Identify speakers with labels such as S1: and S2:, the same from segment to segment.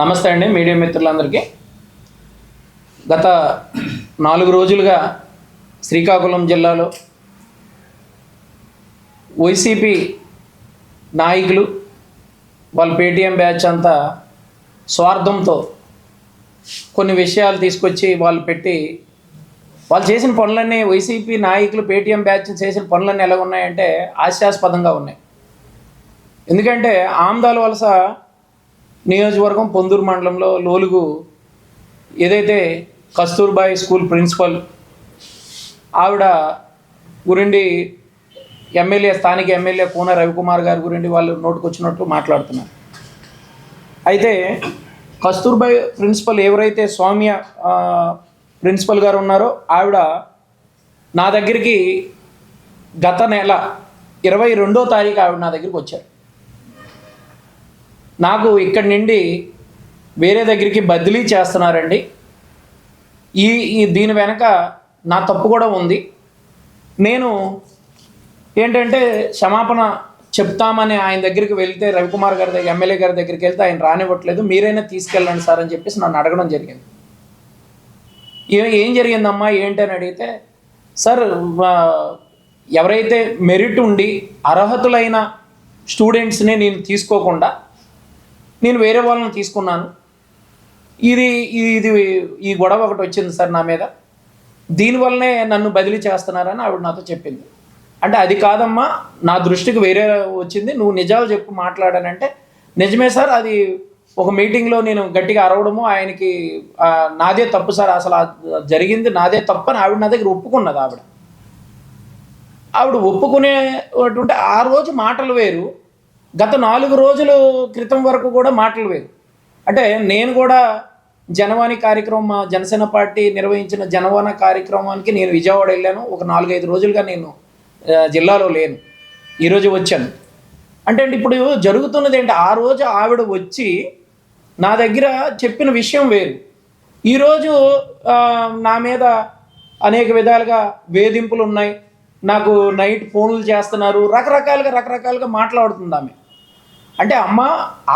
S1: నమస్తే అండి మీడియా మిత్రులందరికీ. గత నాలుగు రోజులుగా శ్రీకాకుళం జిల్లాలో వైసీపీ నాయకులు వాళ్ళ పేటీఎం బ్యాచ్ అంతా స్వార్థంతో కొన్ని విషయాలు తీసుకొచ్చి వాళ్ళు పెట్టి వాళ్ళు చేసిన పనులన్నీ వైసీపీ నాయకులు పేటీఎం బ్యాచ్ చేసిన పనులన్నీ ఎలా ఉన్నాయంటే హాస్యాస్పదంగా ఉన్నాయి. ఎందుకంటే ఆమ్దాల వలస నియోజకవర్గం పొందూరు మండలంలో లోలుగు ఏదైతే కస్తూర్బాయ్ స్కూల్ ప్రిన్సిపల్ ఆవిడ గురిండి ఎమ్మెల్యే స్థానిక ఎమ్మెల్యే కూన రవికుమార్ గారి గురించి వాళ్ళు నోటుకొచ్చినట్టు మాట్లాడుతున్నారు. అయితే కస్తూర్బాయ్ ప్రిన్సిపల్ ఎవరైతే సౌమ్య ప్రిన్సిపల్ గారు ఉన్నారో ఆవిడ నా దగ్గరికి గత నెల ఇరవై రెండో తారీఖు ఆవిడ నా దగ్గరికి వచ్చారు. నాకు ఇక్కడి నుండి వేరే దగ్గరికి బదిలీ చేస్తున్నారండి. ఈ ఈ దీని వెనక నా తప్పు కూడా ఉంది. నేను ఏంటంటే క్షమాపణ చెప్తామని ఆయన దగ్గరికి వెళ్తే రవికుమార్ గారి దగ్గర ఎమ్మెల్యే గారి దగ్గరికి వెళ్తే ఆయన రానివ్వట్లేదు. మీరైనా తీసుకెళ్ళండి సార్ అని చెప్పేసి నన్ను అడగడం జరిగింది. ఏం జరిగిందమ్మా? ఏంటి అని అడిగితే సార్ ఎవరైతే మెరిట్ ఉండి అర్హతులైన స్టూడెంట్స్ని నేను తీసుకోకుండా నేను వేరే వాళ్ళని తీసుకున్నాను. ఇది ఇది ఈ గొడవ ఒకటి వచ్చింది సార్ నా మీద. దీనివల్లనే నన్ను బదిలీ చేస్తున్నారని ఆవిడ నాతో చెప్పింది. అంటే అది కాదమ్మా నా దృష్టికి వేరే వచ్చింది. నువ్వు నిజాలు చెప్పు మాట్లాడానంటే నిజమే సార్ అది ఒక మీటింగ్లో నేను గట్టిగా అరవడము ఆయనకి నాదే తప్పు సార్ అసలు జరిగింది నాదే తప్పు అని ఆవిడ నా దగ్గర ఒప్పుకున్నది ఆవిడ. ఆవిడ ఒప్పుకునేటువంటి ఆ రోజు మాటలు వేరు. గత నాలుగు రోజుల క్రితం వరకు కూడా మాటలు వేరు. అంటే నేను కూడా జనవాణి కార్యక్రమం జనసేన పార్టీ నిర్వహించిన జనవాణి కార్యక్రమానికి నేను విజయవాడ వెళ్ళాను. ఒక నాలుగైదు రోజులుగా నేను జిల్లాలో లేను. ఈరోజు వచ్చాను. అంటే అండి ఇప్పుడు జరుగుతున్నది ఏంటి? ఆ రోజు ఆవిడ వచ్చి నా దగ్గర చెప్పిన విషయం వేరు. ఈరోజు నా మీద అనేక విధాలుగా వేధింపులు ఉన్నాయి నాకు నైట్ ఫోన్లు చేస్తున్నారు. రకరకాలుగా రకరకాలుగా మాట్లాడుతుంది ఆమె. అంటే అమ్మ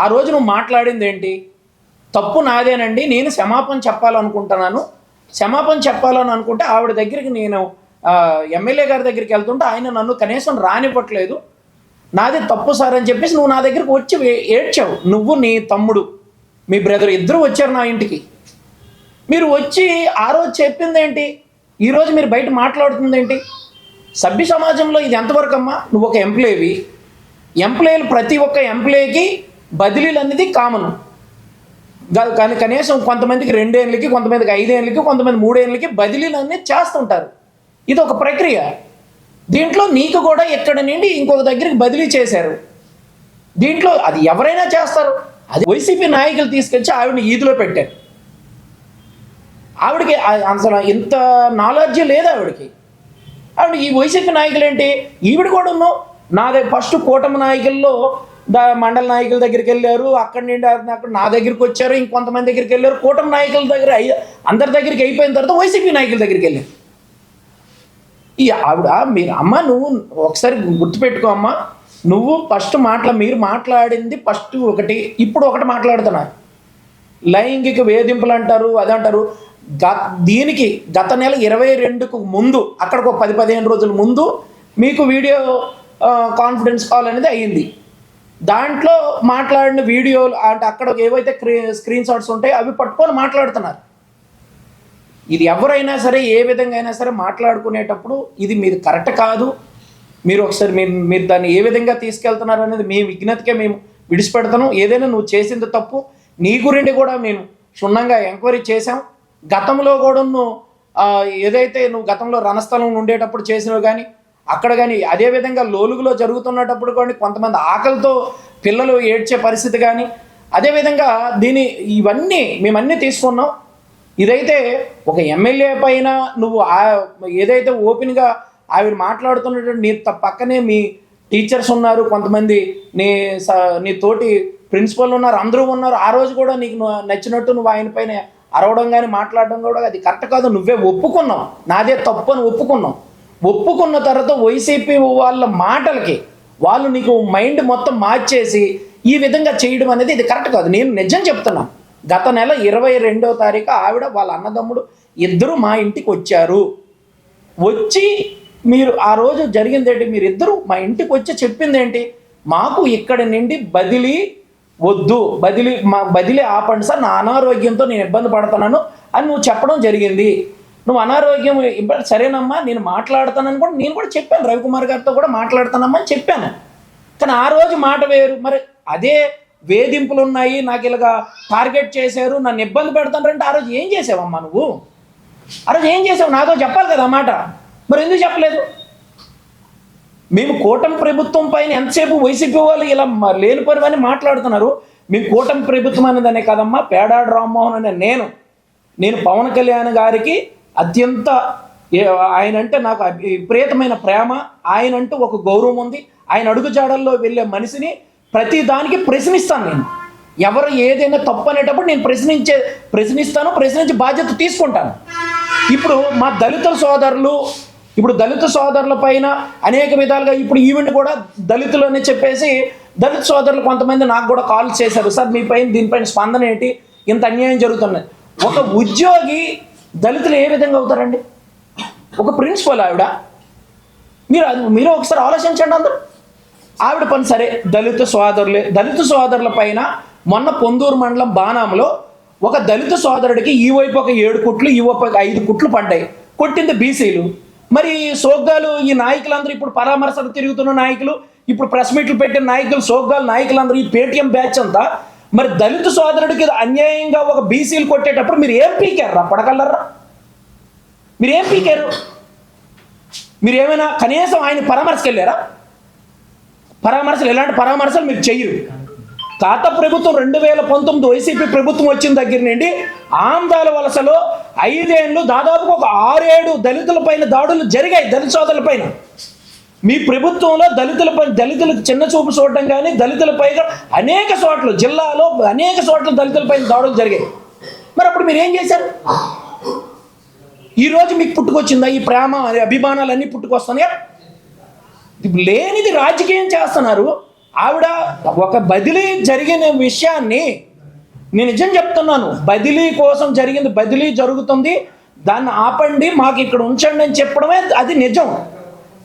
S1: ఆ రోజు నువ్వు మాట్లాడింది ఏంటి తప్పు నాదేనండి నేను క్షమాపణ చెప్పాలనుకుంటున్నాను. క్షమాపణ చెప్పాలని అనుకుంటే ఆవిడ దగ్గరికి నేను ఎమ్మెల్యే గారి దగ్గరికి వెళ్తుంటే ఆయన నన్ను కనీసం రానివ్వట్లేదు. నాది తప్పు సార్ అని చెప్పేసి నువ్వు నా దగ్గరికి వచ్చి ఏడ్చావు. నువ్వు నీ తమ్ముడు. మీ బ్రదర్ ఇద్దరు వచ్చారు నా ఇంటికి. మీరు వచ్చి ఆ రోజు చెప్పింది ఏంటి ఈరోజు మీరు బయట మాట్లాడుతుంది ఏంటి సభ్య సమాజంలో ఇది ఎంతవరకు అమ్మా? నువ్వు ఒక ఎంప్లాయీవి ఎంప్లాయీలు ప్రతి ఒక్క ఎంప్లాయీకి బదిలీలు అనేది కామన్ కానీ కనీసం కొంతమందికి రెండేళ్ళకి కొంతమందికి ఐదేళ్ళకి కొంతమంది మూడేళ్ళకి బదిలీలు అనేది చేస్తుంటారు. ఇది ఒక ప్రక్రియ. దీంట్లో నీకు కూడా ఇక్కడ నుండి ఇంకొక దగ్గరికి బదిలీ చేశారు. దీంట్లో అది ఎవరైనా చేస్తారు. అది వైసీపీ నాయకులు తీసుకొచ్చి ఆవిడని ఈదిలో పెట్టారు. ఆవిడకి అసలు ఇంత నాలెడ్జ్ లేదు ఆవిడకి. ఆవిడ ఈ వైసీపీ నాయకులు ఏంటి? ఈవిడ కూడా ఉన్నావు. నా దగ్గర ఫస్ట్ కూటమి నాయకుల్లో మండల నాయకుల దగ్గరికి వెళ్ళారు అక్కడి నుండి అక్కడ నా దగ్గరికి వచ్చారు ఇంకొంతమంది దగ్గరికి వెళ్ళారు. కూటమి నాయకుల దగ్గర అయ్యి అందరి దగ్గరికి అయిపోయిన తర్వాత వైసీపీ నాయకుల దగ్గరికి వెళ్ళారు ఈ ఆవిడ మీరు అమ్మ నువ్వు ఒకసారి గుర్తుపెట్టుకో అమ్మ. నువ్వు ఫస్ట్ మాట్లా మీరు మాట్లాడింది ఫస్ట్ ఒకటి ఇప్పుడు ఒకటి మాట్లాడుతున్నా. లైంగిక వేధింపులు అంటారు అదంటారు. గత దీనికి గత నెల ఇరవై రెండుకు ముందు అక్కడికి ఒక పది పదిహేను రోజుల ముందు మీకు వీడియో కాన్ఫిడెన్స్ కాల్ అనేది అయ్యింది. దాంట్లో మాట్లాడిన వీడియోలు అంటే అక్కడ ఏవైతే స్క్రీన్ షాట్స్ ఉంటాయో అవి పట్టుకొని మాట్లాడుతున్నారు. ఇది ఎవరైనా సరే ఏ విధంగా అయినా సరే మాట్లాడుకునేటప్పుడు ఇది మీది కరెక్ట్ కాదు. మీరు ఒకసారి మీరు మీరు దాన్ని ఏ విధంగా తీసుకెళ్తున్నారు అనేది మీ విజ్ఞతకే మేము విడిచిపెడతాను. ఏదైనా నువ్వు చేసింది తప్పు నీ గురించి కూడా మేము క్షుణ్ణంగా ఎంక్వైరీ చేశాం. గతంలో కూడా నువ్వు ఏదైతే నువ్వు గతంలో రణస్థలం ఉండేటప్పుడు చేసినవి కానీ అక్కడ కానీ అదే విధంగా లోలుగులో జరుగుతున్నటప్పుడు కానీ కొంతమంది ఆకలితో పిల్లలు ఏడ్చే పరిస్థితి కానీ అదేవిధంగా దీని ఇవన్నీ మేమన్నీ తీసుకున్నాం. ఇదైతే ఒక ఎమ్మెల్యే పైన నువ్వు ఆ- ఏదైతే ఓపెన్గా ఆవిడ మాట్లాడుతున్నటువంటి నీ త- పక్కనే మీ టీచర్స్ ఉన్నారు కొంతమంది నీ స- నీ తోటి ప్రిన్సిపల్ ఉన్నారు అందరూ ఉన్నారు. ఆ రోజు కూడా నీకు నచ్చినట్టు నువ్వు ఆయన పైన అరవడం కానీ మాట్లాడడం కూడా అది కరెక్ట్ కాదు. నువ్వే ఒప్పుకున్నావు. నాదే తప్పు అని ఒప్పుకున్నావు. ఒప్పుకున్న తర్వాత వైసీపీ వాళ్ళ మాటలకి వాళ్ళు నీకు మైండ్ మొత్తం మార్చేసి ఈ విధంగా చేయడం అనేది ఇది కరెక్ట్ కాదు. నేను నిజం చెప్తున్నాను గత నెల ఇరవై రెండవ తారీఖు ఆవిడ వాళ్ళ అన్నదమ్ముడు ఇద్దరు మా ఇంటికి వచ్చారు. వచ్చి మీరు ఆ రోజు జరిగింది ఏంటి? మీరు ఇద్దరు మా ఇంటికి వచ్చి చెప్పింది ఏంటి? మాకు ఇక్కడి నుండి బదిలీ వద్దు. బదిలీ మా బదిలీ ఆపండి సార్. నా అనారోగ్యంతో నేను ఇబ్బంది పడుతున్నాను అని నువ్వు చెప్పడం జరిగింది. నువ్వు అనారోగ్యం ఇబ్బ- సరేనమ్మా నేను మాట్లాడతానని కూడా నేను కూడా చెప్పాను. రవికుమార్ గారితో కూడా మాట్లాడతానమ్మా అని చెప్పాను. కానీ ఆ రోజు మాట వేరు. మరి అదే వేధింపులు ఉన్నాయి నాకు ఇలాగా టార్గెట్ చేశారు నన్ను ఇబ్బంది పెడతానంటే ఆ రోజు ఏం చేసావమ్మా నువ్వు? ఆ రోజు ఏం చేసావు? నాతో చెప్పాలి కదా మాట. మరి ఎందుకు చెప్పలేదు? మేము కూటమి ప్రభుత్వం పైన ఎంతసేపు వైసీపీ వాళ్ళు ఇలా మ- అని మాట్లాడుతున్నారు. మీ కూటమి ప్రభుత్వం అనేదనే కదమ్మా పేడాడు రామ్మోహన్ అనే నేను. నేను పవన్ కళ్యాణ్ గారికి అత్యంత ఆయన అంటే నాకు విపరీతమైన ప్రేమ ఆయన అంటూ ఒక గౌరవం ఉంది. ఆయన అడుగుజాడల్లో వెళ్ళే మనిషిని ప్రతి దానికి ప్రశ్నిస్తాను నేను. ఎవరు ఏదైనా తప్పు అనేటప్పుడు నేను ప్రశ్నించే ప్రశ్నిస్తాను ప్రశ్నించి బాధ్యత తీసుకుంటాను. ఇప్పుడు మా దళిత సోదరులు ఇప్పుడు దళిత సోదరుల పైన అనేక విధాలుగా ఇప్పుడు ఈవెంట్ కూడా దళితులు అని చెప్పేసి దళిత సోదరులు కొంతమంది నాకు కూడా కాల్ చేశారు. సార్ మీ పైన దీనిపైన స్పందన ఏంటి? ఇంత అన్యాయం జరుగుతున్నది. ఒక ఉద్యోగి దళితులు ఏ విధంగా అవుతారండి? ఒక ప్రిన్సిపల్ ఆవిడ మీరు అది మీరు ఒకసారి ఆలోచించండి అందరూ. ఆవిడ పని సరే దళిత సోదరులే దళిత సోదరుల పైన మొన్న పొందూరు మండలం బాణంలో ఒక దళిత సోదరుడికి ఈ వైపు ఒక ఏడు కుట్లు ఈ వైపు ఒక ఐదు కుట్లు పడ్డాయి. కొట్టింది బీసీలు. మరి సోగ్గాలు ఈ నాయకులందరూ ఇప్పుడు పరామర్శలు తిరుగుతున్న నాయకులు ఇప్పుడు ప్రెస్ మీట్లు పెట్టిన నాయకులు సోగ్గాలు నాయకులందరూ ఈ పేటిఎం బ్యాచ్ అంతా మరి దళిత సోదరుడికి అన్యాయంగా ఒక బీసీలు కొట్టేటప్పుడు మీరు ఏం పీకారు పడగలరా? మీరు ఏం పీకారు? మీరు ఏమైనా కనీసం ఆయన పరామర్శకు వెళ్ళారా పరామర్శలు ఎలాంటి పరామర్శలు మీరు చెయ్యరు. తాత ప్రభుత్వం రెండు వేల పంతొమ్మిది వైసీపీ ప్రభుత్వం వచ్చిన దగ్గర నుండి ఆంధ్రాల వలసలో ఐదేళ్ళు దాదాపు ఒక ఆరేడు దళితుల పైన దాడులు జరిగాయి దళిత సోదరుల పైన. మీ ప్రభుత్వంలో దళితులపై దళితులకు చిన్న చూపు చూడటం కానీ దళితులపై అనేక చోట్ల జిల్లాలో అనేక చోట్ల దళితులపై దాడులు జరిగాయి. మరి అప్పుడు మీరు ఏం చేశారు? ఈరోజు మీకు పుట్టుకొచ్చిందా ఈ ప్రేమ అభిమానాలన్నీ పుట్టుకొస్తున్నాయా? పుట్టుకొస్తున్నాయి లేనిది రాజకీయం చేస్తున్నారు. ఆవిడ ఒక బదిలీ జరిగిన విషయాన్ని నేను నిజం చెప్తున్నాను. బదిలీ కోసం జరిగింది బదిలీ జరుగుతుంది. దాన్ని ఆపండి మాకు ఇక్కడ ఉంచండి అని చెప్పడమే అది నిజం.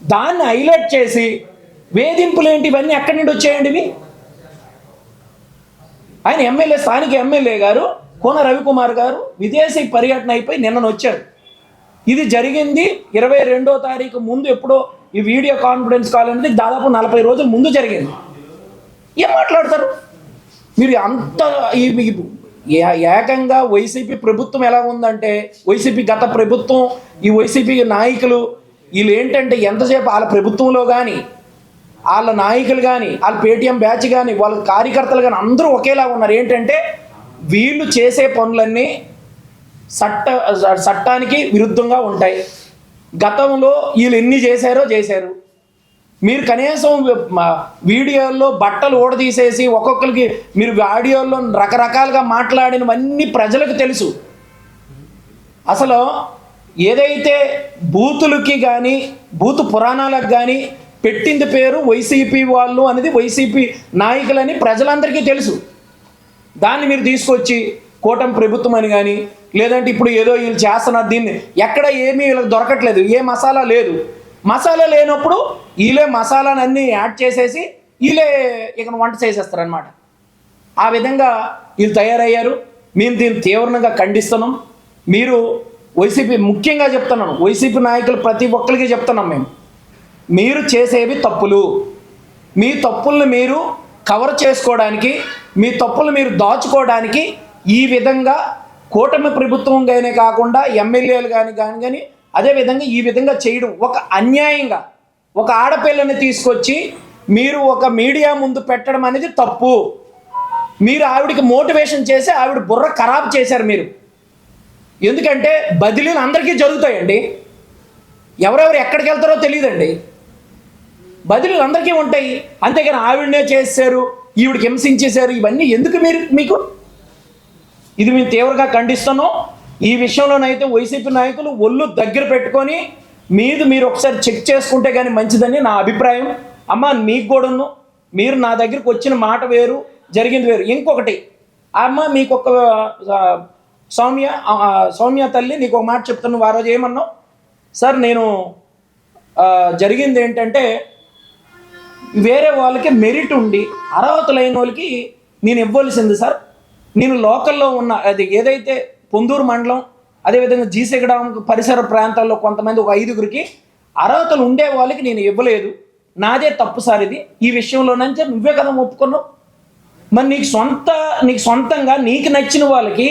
S1: దాన్ని హైలైట్ చేసి వేధింపులు ఏంటి? ఇవన్నీ ఎక్కడి నుండి వచ్చేయండి ఇవి? ఆయన ఎమ్మెల్యే స్థానిక ఎమ్మెల్యే గారు కోన రవికుమార్ గారు విదేశీ పర్యటన అయిపోయి నిన్న వచ్చారు ఇది జరిగింది ఇరవై రెండో తారీఖు ముందు ఎప్పుడో ఈ వీడియో కాన్ఫిడెన్స్ కాల్ అనేది దాదాపు నలభై రోజుల ముందు జరిగింది. ఏం మాట్లాడతారు? మీరు అంత ఈ- ఏకంగా వైసీపీ ప్రభుత్వం ఎలా ఉందంటే వైసీపీ గత ప్రభుత్వం ఈ వైసీపీ నాయకులు వీళ్ళు ఏంటంటే ఎంతసేపు వాళ్ళ ప్రభుత్వంలో కానీ వాళ్ళ నాయకులు కానీ వాళ్ళ పేటీఎం బ్యాచ్ కానీ వాళ్ళ కార్యకర్తలు కానీ అందరూ ఒకేలా ఉన్నారు. ఏంటంటే వీళ్ళు చేసే పనులన్నీ చట్ట చట్టానికి విరుద్ధంగా ఉంటాయి. గతంలో వీళ్ళు ఎన్ని చేశారో చేశారు. మీరు కనీసం వీడియోల్లో బట్టలు ఊడదీసేసి ఒక్కొక్కరికి మీరు ఆడియోల్లో రకరకాలుగా మాట్లాడినవన్నీ ప్రజలకు తెలుసు. అసలు ఏదైతే బూతులకి కానీ బూతు పురాణాలకు కానీ పెట్టింది పేరు వైసీపీ వాళ్ళు అనేది వైసీపీ నాయకులని ప్రజలందరికీ తెలుసు. దాన్ని మీరు తీసుకొచ్చి కూటమి ప్రభుత్వం అని కానీ లేదంటే ఇప్పుడు ఏదో వీళ్ళు చేస్తున్నారు దీన్ని ఎక్కడ ఏమీ వీళ్ళకి దొరకట్లేదు ఏ మసాలా లేదు. మసాలా లేనప్పుడు వీళ్ళే మసాలానన్నీ యాడ్ చేసేసి వీళ్ళే ఇక వంట చేసేస్తారనమాట ఆ విధంగా వీళ్ళు తయారయ్యారు. మేము దీన్ని తీవ్రంగా ఖండిస్తున్నాం. మీరు వైసీపీ ముఖ్యంగా చెప్తున్నాను. వైసీపీ నాయకులు ప్రతి ఒక్కరికి చెప్తున్నాం మేము. మీరు చేసేవి తప్పులు. మీ తప్పుల్ని మీరు కవర్ చేసుకోవడానికి మీ తప్పులు మీరు దాచుకోవడానికి ఈ విధంగా కూటమి ప్రభుత్వం కానీ కాకుండా ఎమ్మెల్యేలు కానీ కానీ కానీ అదేవిధంగా ఈ విధంగా చేయడం ఒక అన్యాయంగా ఒక ఆడపిల్లని తీసుకొచ్చి మీరు ఒక మీడియా ముందు పెట్టడం అనేది తప్పు. మీరు ఆవిడకి మోటివేషన్ చేసి ఆవిడ బుర్ర ఖరాబ్ చేశారు మీరు. ఎందుకంటే బదిలీలు అందరికీ జరుగుతాయండి. ఎవరెవరు ఎక్కడికి వెళ్తారో తెలియదండి. బదిలీలు అందరికీ ఉంటాయి. అంతేగాని ఆవిడనే చేశారు ఈవిడికి హింసించేశారు ఇవన్నీ ఎందుకు మీరు మీకు? ఇది మేము తీవ్రంగా ఖండిస్తున్నాం. ఈ విషయంలోనైతే వైసీపీ నాయకులు ఒళ్ళు దగ్గర పెట్టుకొని మీది మీరు ఒకసారి చెక్ చేసుకుంటే కానీ మంచిదని నా అభిప్రాయం. అమ్మ మీకు కూడాను. మీరు నా దగ్గరికి వచ్చిన మాట వేరు జరిగింది వేరు. ఇంకొకటి అమ్మ మీకు ఒక సౌమ్య సౌమ్య తల్లి నీకు ఒక మాట చెప్తాను ఆ రోజు ఏమన్నావు? సార్ నేను జరిగింది ఏంటంటే వేరే వాళ్ళకి మెరిట్ ఉండి అర్హతలైన వాళ్ళకి నేను ఇవ్వాల్సింది సార్. నేను లోకల్లో ఉన్న అది ఏదైతే పొందూరు మండలం అదేవిధంగా జీసెగడం పరిసర ప్రాంతాల్లో కొంతమంది ఒక ఐదుగురికి అర్హతలు ఉండే వాళ్ళకి నేను ఇవ్వలేదు. నాదే తప్పు సార్ ఇది. ఈ విషయంలోనంటే నువ్వే కదా ఒప్పుకున్నావు? మరి నీకు సొంత నీకు సొంతంగా నీకు నచ్చిన వాళ్ళకి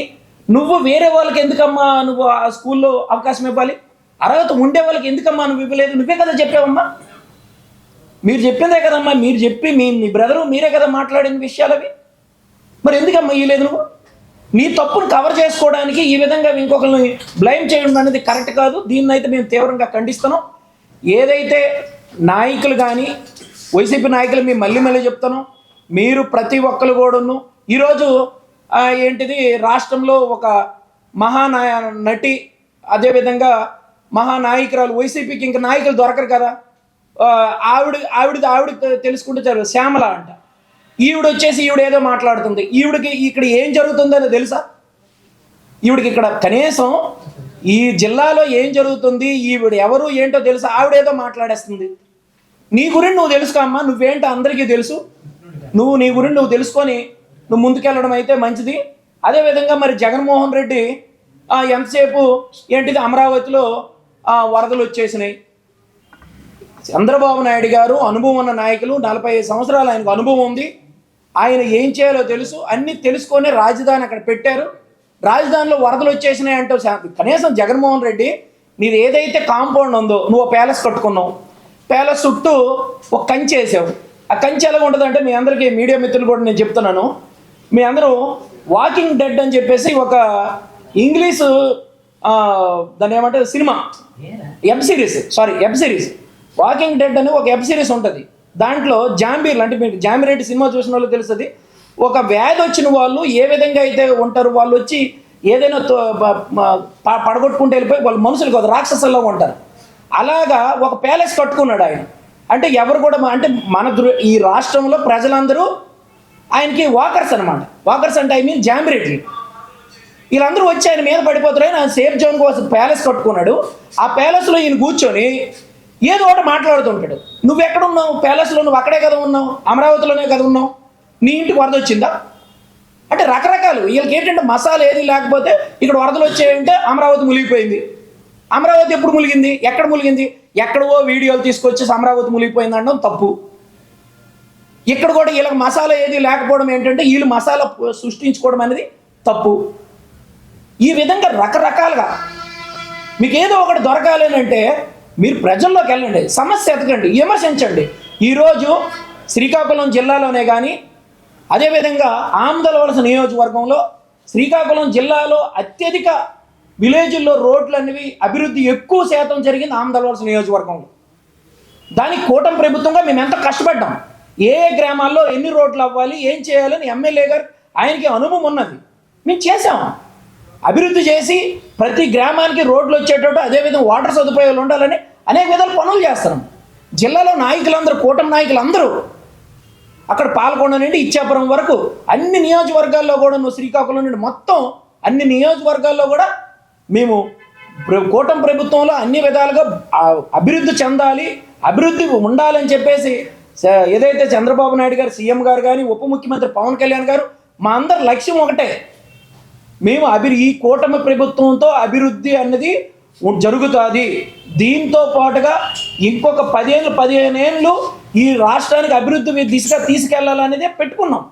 S1: నువ్వు వేరే వాళ్ళకి ఎందుకమ్మా నువ్వు ఆ స్కూల్లో అవకాశం ఇవ్వాలి? అర్హత ఉండే వాళ్ళకి ఎందుకమ్మా నువ్వు ఇవ్వలేదు? నువ్వే కదా చెప్పావమ్మా. మీరు చెప్పిందే కదమ్మా మీరు చెప్పి మీ మీ బ్రదరు మీరే కదా మాట్లాడిన విషయాలు అవి. మరి ఎందుకమ్మా ఇవ్వలేదు నువ్వు? నీ తప్పును కవర్ చేసుకోవడానికి ఈ విధంగా ఇంకొకరిని బ్లైమ్ చేయడం అనేది కరెక్ట్ కాదు. దీన్ని అయితే మేము తీవ్రంగా ఖండిస్తున్నాం. ఏదైతే నాయకులు కానీ వైసీపీ నాయకులు మేము మళ్ళీ మళ్ళీ చెప్తాను మీరు ప్రతి ఒక్కరు కూడాను ఈరోజు ఏంటిది రాష్ట్రంలో ఒక మహానాయ నటి అదేవిధంగా మహానాయకురాలు వైసీపీకి ఇంకా నాయకులు దొరకరు కదా. ఆవిడ ఆవిడ ఆవిడ తెలుసుకుంటే చాలు శ్యామల అంట. ఈవిడ వచ్చేసి ఈవిడ ఏదో మాట్లాడుతుంది. ఈవిడికి ఇక్కడ ఏం జరుగుతుందో తెలుసా? ఈవిడికి ఇక్కడ కనీసం ఈ జిల్లాలో ఏం జరుగుతుంది ఈవిడ ఎవరు ఏంటో తెలుసా? ఆవిడేదో మాట్లాడేస్తుంది. నీ గురించి నువ్వు తెలుసుకో అమ్మా నువ్వేంటో అందరికీ తెలుసు. నువ్వు నీ గురించి నువ్వు తెలుసుకొని నువ్వు ముందుకెళ్ళడం అయితే మంచిది. అదేవిధంగా మరి జగన్మోహన్ రెడ్డి ఎంతసేపు ఏంటిది అమరావతిలో వరదలు వచ్చేసినాయి. చంద్రబాబు నాయుడు గారు అనుభవం ఉన్న నాయకులు నలభై ఐదు సంవత్సరాలు ఆయనకు అనుభవం ఉంది. ఆయన ఏం చేయాలో తెలుసు. అన్నీ తెలుసుకొని రాజధాని అక్కడ పెట్టారు. రాజధానిలో వరదలు వచ్చేసినాయి అంటూ కనీసం జగన్మోహన్ రెడ్డి నీది ఏదైతే కాంపౌండ్ ఉందో నువ్వు ప్యాలెస్ కట్టుకున్నావు. ప్యాలెస్ చుట్టూ ఒక కంచి వేసావు. ఆ కంచి ఎలా ఉంటుందంటే మీ అందరికీ మీడియా మిత్రులు కూడా నేను చెప్తున్నాను. మీ అందరూ వాకింగ్ డెడ్ అని చెప్పేసి ఒక ఇంగ్లీషు దాన్ని ఏమంటారు cinema. Web series sorry web series walking dead అని ఒక వెబ్ సిరీస్ ఉంటుంది. దాంట్లో జాంబీర్లు అంటే మీకు జాంబిరెడ్డి సినిమా చూసిన వాళ్ళు తెలుస్తుంది. ఒక వ్యాధి వచ్చిన వాళ్ళు ఏ విధంగా అయితే ఉంటారు వాళ్ళు వచ్చి ఏదైనా పడగొట్టుకుంటూ వెళ్ళిపోయి వాళ్ళు మనుషులు కాదు రాక్షసుల్లో ఉంటారు. అలాగా ఒక ప్యాలెస్ కట్టుకున్నాడు ఆయన. అంటే ఎవరు కూడా అంటే మన దృ ఈ రాష్ట్రంలో ప్రజలందరూ ఆయనకి వాకర్స్ అనమాట వాకర్స్ అంటే ఐ మీన్ జాంబిరెడ్డి వీళ్ళందరూ వచ్చి ఆయన మీద పడిపోతారు ఆయన సేఫ్ జోన్ కోసం ప్యాలెస్ కట్టుకున్నాడు. ఆ ప్యాలెస్లో ఈయన కూర్చొని ఏదో ఒకటి మాట్లాడుతుంటాడు. నువ్వు ఎక్కడ ఉన్నావు? ప్యాలెస్లో నువ్వు అక్కడే కదా ఉన్నావు? అమరావతిలోనే కదా ఉన్నావు? నీ ఇంటికి వరద వచ్చిందా? అంటే రకరకాలు. వీళ్ళకి ఏంటంటే మసాలా ఏది లేకపోతే ఇక్కడ వరదలు వచ్చాయంటే అమరావతి మునిగిపోయింది. అమరావతి ఎప్పుడు మునిగింది? ఎక్కడ మునిగింది? ఎక్కడవో వీడియోలు తీసుకొచ్చి అమరావతి మునిగిపోయింది అనడం తప్పు. ఇక్కడ కూడా వీళ్ళకి మసాలా ఏది లేకపోవడం ఏంటంటే వీళ్ళు మసాలా సృష్టించుకోవడం అనేది తప్పు. ఈ విధంగా రకరకాలుగా మీకు ఏదో ఒకటి దొరకాలి అంటే మీరు ప్రజల్లోకి వెళ్ళండి సమస్య ఎతకండి విమర్శించండి. ఈరోజు శ్రీకాకుళం జిల్లాలోనే కానీ అదేవిధంగా ఆమదలవలస నియోజకవర్గంలో శ్రీకాకుళం జిల్లాలో అత్యధిక విలేజ్ల్లో రోడ్లు అనేవి అభివృద్ధి ఎక్కువ శాతం జరిగింది ఆమదలవలస నియోజకవర్గంలో. దానికి కూటమి ప్రభుత్వంగా మేము ఎంత కష్టపడ్డాం. ఏ గ్రామాల్లో ఎన్ని రోడ్లు అవ్వాలి ఏం చేయాలని ఎమ్మెల్యే గారు ఆయనకి అనుభవం ఉన్నది. మేము చేసాం అభివృద్ధి చేసి ప్రతి గ్రామానికి రోడ్లు వచ్చేటట్టు అదేవిధంగా వాటర్ సదుపాయాలు ఉండాలని అనేక విధాల పనులు చేస్తున్నాం. జిల్లాలో నాయకులందరూ కూటమి నాయకులందరూ అక్కడ పాల్గొండ నుండి ఇచ్చాపురం వరకు అన్ని నియోజకవర్గాల్లో కూడా నువ్వు శ్రీకాకుళం నుండి మొత్తం అన్ని నియోజకవర్గాల్లో కూడా మేము కూటమి ప్రభుత్వంలో అన్ని విధాలుగా అభివృద్ధి చెందాలి అభివృద్ధి ఉండాలని చెప్పేసి ఏదైతే చంద్రబాబు నాయుడు గారు సీఎం గారు కానీ ఉప ముఖ్యమంత్రి పవన్ కళ్యాణ్ గారు మా అందరి లక్ష్యం ఒకటే. మేము అభి ఈ కూటమి ప్రభుత్వంతో అభివృద్ధి అన్నది జరుగుతుంది. దీంతో పాటుగా ఇంకొక పదిహేను పదిహేను ఏళ్ళు ఈ రాష్ట్రానికి అభివృద్ధి మీ దిశగా తీసుకెళ్ళాలనేదే పెట్టుకున్నాం.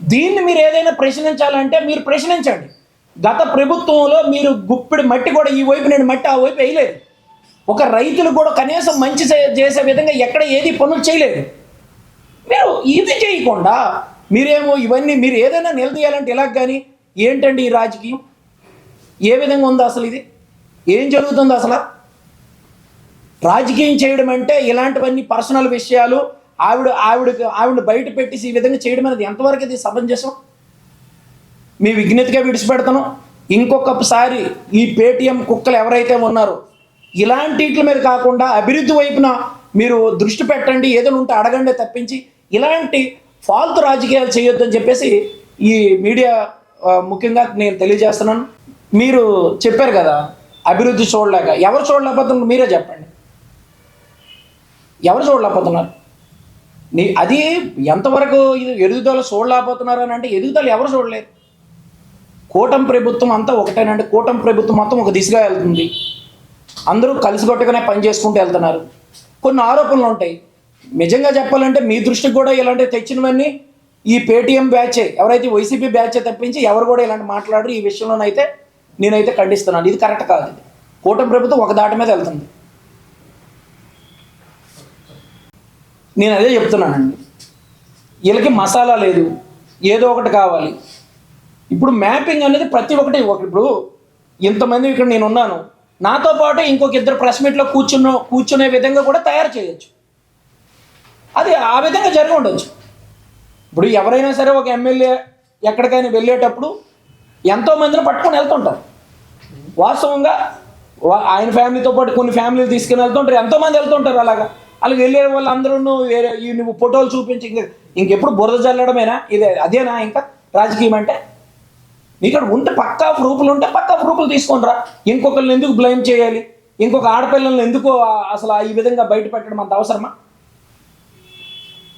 S1: దీన్ని మీరు ఏదైనా ప్రశ్నించాలంటే మీరు ప్రశ్నించండి. గత ప్రభుత్వంలో మీరు గుప్పిడి మట్టి కూడా ఈ వైపు నేను మట్టి ఆ వైపు వేయలేదు. ఒక రైతులు కూడా కనీసం మంచి చేసే విధంగా ఎక్కడ ఏది పనులు చేయలేదు. మీరు ఇది చేయకుండా మీరేమో ఇవన్నీ మీరు ఏదైనా నిలదీయాలంటే ఇలా కానీ ఏంటండి ఈ రాజకీయం? ఏ విధంగా ఉంది అసలు ఇది? ఏం జరుగుతుంది అసలు? రాజకీయం చేయడం అంటే ఇలాంటివన్నీ పర్సనల్ విషయాలు ఆవిడ ఆవిడ ఆవిడ బయట పెట్టేసి ఈ విధంగా చేయడం అనేది ఎంతవరకు ఇది సమంజసం? మీ విఘ్నతగా విడిచిపెడతాను. ఇంకొకసారి ఈ పేటిఎం కుక్కలు ఎవరైతే ఉన్నారో ఇలాంటి వీటి మీద కాకుండా అభివృద్ధి వైపున మీరు దృష్టి పెట్టండి ఏదైనా ఉంటే అడగండి తప్పించి ఇలాంటి ఫాల్తు రాజకీయాలు చేయొద్దని చెప్పేసి ఈ మీడియా ముఖ్యంగా నేను తెలియజేస్తున్నాను. మీరు చెప్పారు కదా అభివృద్ధి చూడలేక. ఎవరు చూడలేకపోతున్నారు మీరే చెప్పండి. ఎవరు చూడలేకపోతున్నారు నీ అది ఎంతవరకు ఎదుగుదల చూడలేకపోతున్నారు అని అంటే ఎదుగుదల ఎవరు చూడలేరు కూటమి ప్రభుత్వం అంతా ఒకటేనండి. కూటమి ప్రభుత్వం మొత్తం ఒక దిశగా వెళ్తుంది. అందరూ కలిసికట్టుగానే పని చేసుకుంటూ వెళ్తున్నారు. కొన్ని ఆరోపణలు ఉంటాయి. నిజంగా చెప్పాలంటే మీ దృష్టికి కూడా ఇలాంటివి తెచ్చినవన్నీ ఈ పేటీఎం బ్యాచే ఎవరైతే వైసీపీ బ్యాచే తప్పించి ఎవరు కూడా ఇలాంటి మాట్లాడరు. ఈ విషయంలోనైతే నేనైతే ఖండిస్తున్నాను. ఇది కరెక్ట్ కాదు కూటమి ప్రభుత్వం ఒక దాటి మీద వెళ్తుంది. నేను అదే చెప్తున్నానండి. వీళ్ళకి మసాలా లేదు. ఏదో ఒకటి కావాలి. ఇప్పుడు మ్యాపింగ్ అనేది ప్రతి ఒక్కటి ఒక ఇప్పుడు ఇంతమంది ఇక్కడ నేను ఉన్నాను నాతో పాటు ఇంకొక ఇద్దరు ప్రెస్ మీట్లో కూర్చున్న కూర్చునే విధంగా కూడా తయారు చేయొచ్చు. అది ఆ విధంగా జరిగి ఉండొచ్చు. ఇప్పుడు ఎవరైనా సరే ఒక ఎమ్మెల్యే ఎక్కడికైనా వెళ్ళేటప్పుడు ఎంతోమందిని పట్టుకొని వెళ్తుంటారు. వాస్తవంగా వా- ఆయన ఫ్యామిలీతో పాటు కొన్ని ఫ్యామిలీలు తీసుకుని వెళ్తుంటారు. ఎంతోమంది వెళ్తుంటారు అలాగా. అలాగే వెళ్ళే వాళ్ళందరూ వేరే ఈ నువ్వు ఫోటోలు చూపించి ఇంక ఇంకెప్పుడు బురద చల్లడమేనా ఇదే అదేనా ఇంకా రాజకీయం అంటే? ఇక్కడ ఉంటే పక్కా ప్రూఫ్లు ఉంటే పక్కా ప్రూఫ్లు తీసుకొని రా ఇంకొకరిని ఎందుకు బ్లేమ్ చేయాలి? ఇంకొక ఆడపిల్లల్ని ఎందుకు అసలు ఈ విధంగా బయట పెట్టడం అంత అవసరమా?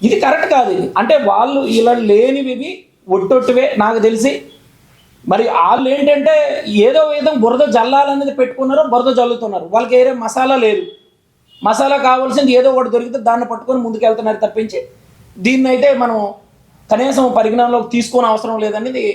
S1: ఇది కరెక్ట్ కాదు ఇది. అంటే వాళ్ళు ఇలా లేనివి ఒట్టొట్టువే నాకు తెలిసి. మరి వాళ్ళు ఏంటంటే ఏదో విధంగా బురద జల్లాలనేది పెట్టుకున్నారు బురద జల్లుతున్నారు. వాళ్ళకి ఏరే మసాలా లేదు. మసాలా కావాల్సింది ఏదో ఒకటి దొరికితే దాన్ని పట్టుకొని ముందుకు వెళ్తున్నారు తప్పించి. దీన్ని అయితే మనం కనీసం పరిగణనలోకి తీసుకోని అవసరం లేదనేది